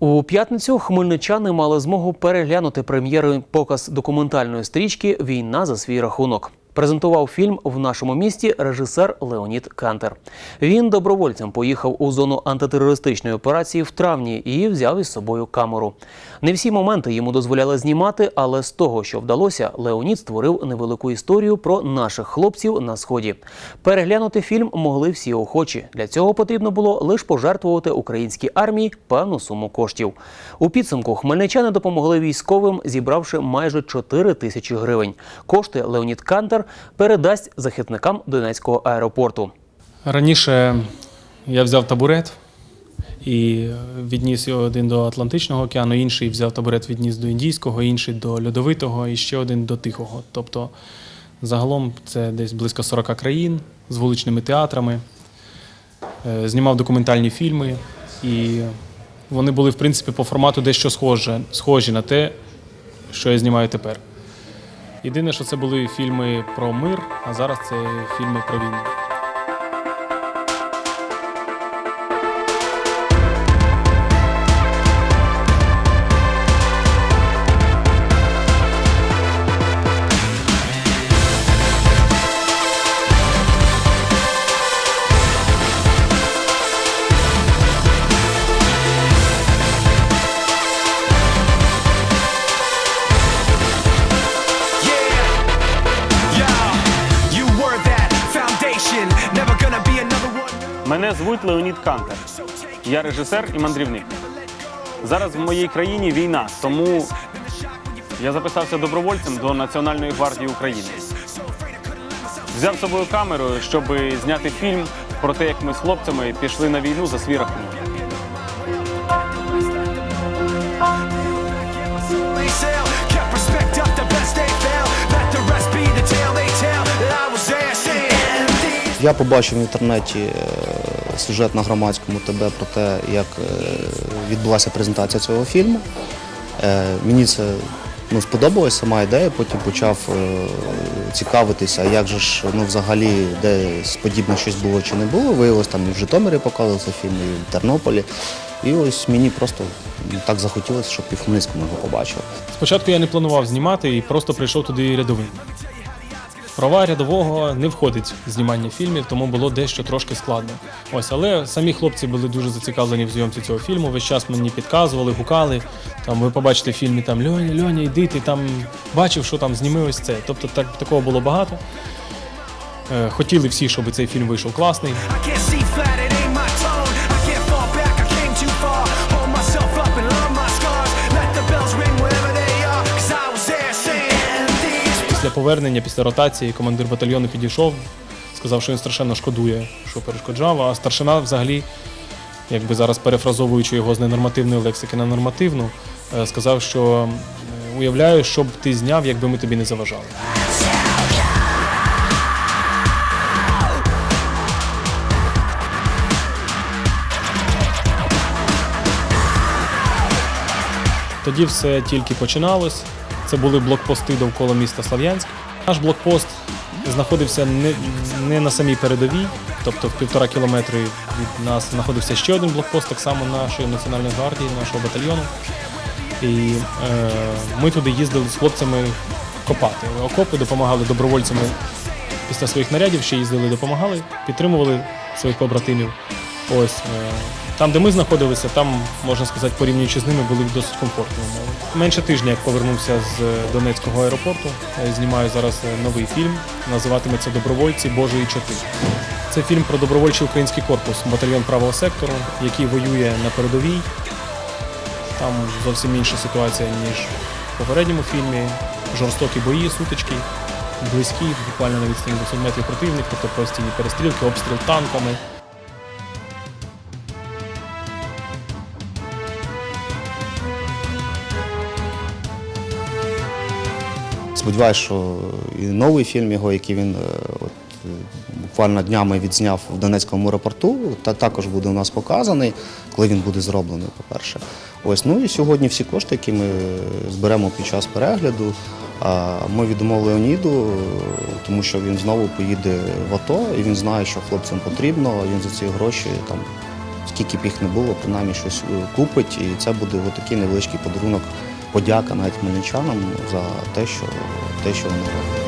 У п'ятницю хмельничани мали змогу переглянути прем'єру показ документальної стрічки Війна за свій рахунок. Презентував фільм в нашому місті режисер Леонід Кантер. Він добровольцем поїхав у зону антитерористичної операції в травні і взяв із собою камеру. Не всі моменти йому дозволяли знімати, але з того, що вдалося, Леонід створив невелику історію про наших хлопців на сході. Переглянути фільм могли всі охочі. Для цього потрібно було лише пожертвувати українській армії певну суму коштів. У підсумку хмельничани допомогли військовим, зібравши майже 4 тисячі гривень. Кошти Леонід Кантер передасть захисникам Донецького аеропорту. Раніше я взяв табурет і відніс його один до Атлантичного океану, інший взяв табурет, відніс до Індійського, інший до Льодовитого і ще один до Тихого. Тобто загалом це десь близько 40 країн з вуличними театрами. Е, Знімав документальні фільми, і вони були, в принципі, по формату дещо схожі, схожі на те, що я знімаю тепер. Єдине, що це були фільми про мир, а зараз це фільми про війну. Мене звуть Леонід Кантер. Я режисер і мандрівник. Зараз в моїй країні війна, тому я записався добровольцем до Національної гвардії України. Взяв з собою камеру, щоб зняти фільм про те, як ми з хлопцями пішли на війну за свій рахунок. Я побачив в інтернеті е, сюжет на громадському ТБ про те, як е, відбулася презентація цього фільму. Е, Мені це ну, сподобалася сама ідея, потім почав цікавитися, як же ж ну, взагалі десь подібне щось було чи не було. Виявилось, там і в Житомирі показували цей фільм, і в Тернополі. І ось мені просто так захотілося, щоб і в Хмельницькому його побачив. Спочатку я не планував знімати і просто прийшов туди рядовим. Права рядового не входить в знімання фільмів, тому було дещо трошки складно. Ось, але самі хлопці були дуже зацікавлені в зйомці цього фільму. Весь час мені підказували, гукали. Там ви побачите в фільмі там Льоня, Льоня, йди, ти там бачив, що там зніми ось це. Тобто так, такого було багато. Е, Хотіли всі, щоб цей фільм вийшов класний. Повернення, після ротації, командир батальйону підійшов, сказав, що він страшенно шкодує, що перешкоджав. А старшина, взагалі, якби зараз перефразовуючи його з ненормативної лексики на нормативну, е, сказав, що уявляю, що б ти зняв, якби ми тобі не заважали. Тоді все тільки починалось. Це були блокпости довкола міста Слав'янськ. Наш блокпост знаходився не, не на самій передовій, тобто в півтора кілометри від нас знаходився ще один блокпост, так само нашої національної гвардії, нашого батальйону. І е, ми туди їздили з хлопцями копати. Окопи допомагали добровольцями після своїх нарядів, ще їздили, допомагали, підтримували своїх побратимів. Ось е, там, де ми знаходилися, там можна сказати, порівнюючи з ними, були досить комфортні умови. Менше тижня, як повернувся з е, Донецького аеропорту, е, знімаю зараз е, новий фільм. Називатиметься Добровольці Божої чоти. Це фільм про добровольчий український корпус, батальйон правого сектору, який воює на передовій. Там зовсім інша ситуація, ніж в попередньому фільмі. Жорстокі бої, сутички, близькі, буквально на відстані 200 метрів противник, тобто постійні перестрілки, обстріл танками. Сподіваюсь, що і новий фільм його, який він е, от, е, буквально днями відзняв в Донецькому аеропорту, та також буде у нас показаний, коли він буде зроблений, по-перше. Ось, ну і сьогодні всі кошти, які ми зберемо під час перегляду, ми віддамо Леоніду, е, тому що він знову поїде в АТО, і він знає, що хлопцям потрібно, він за ці гроші там скільки б їх не було, принаймні щось е, купить. І це буде такий невеличкий подарунок, подяка навіть хмельничанам за те, що, те, що вони роблять.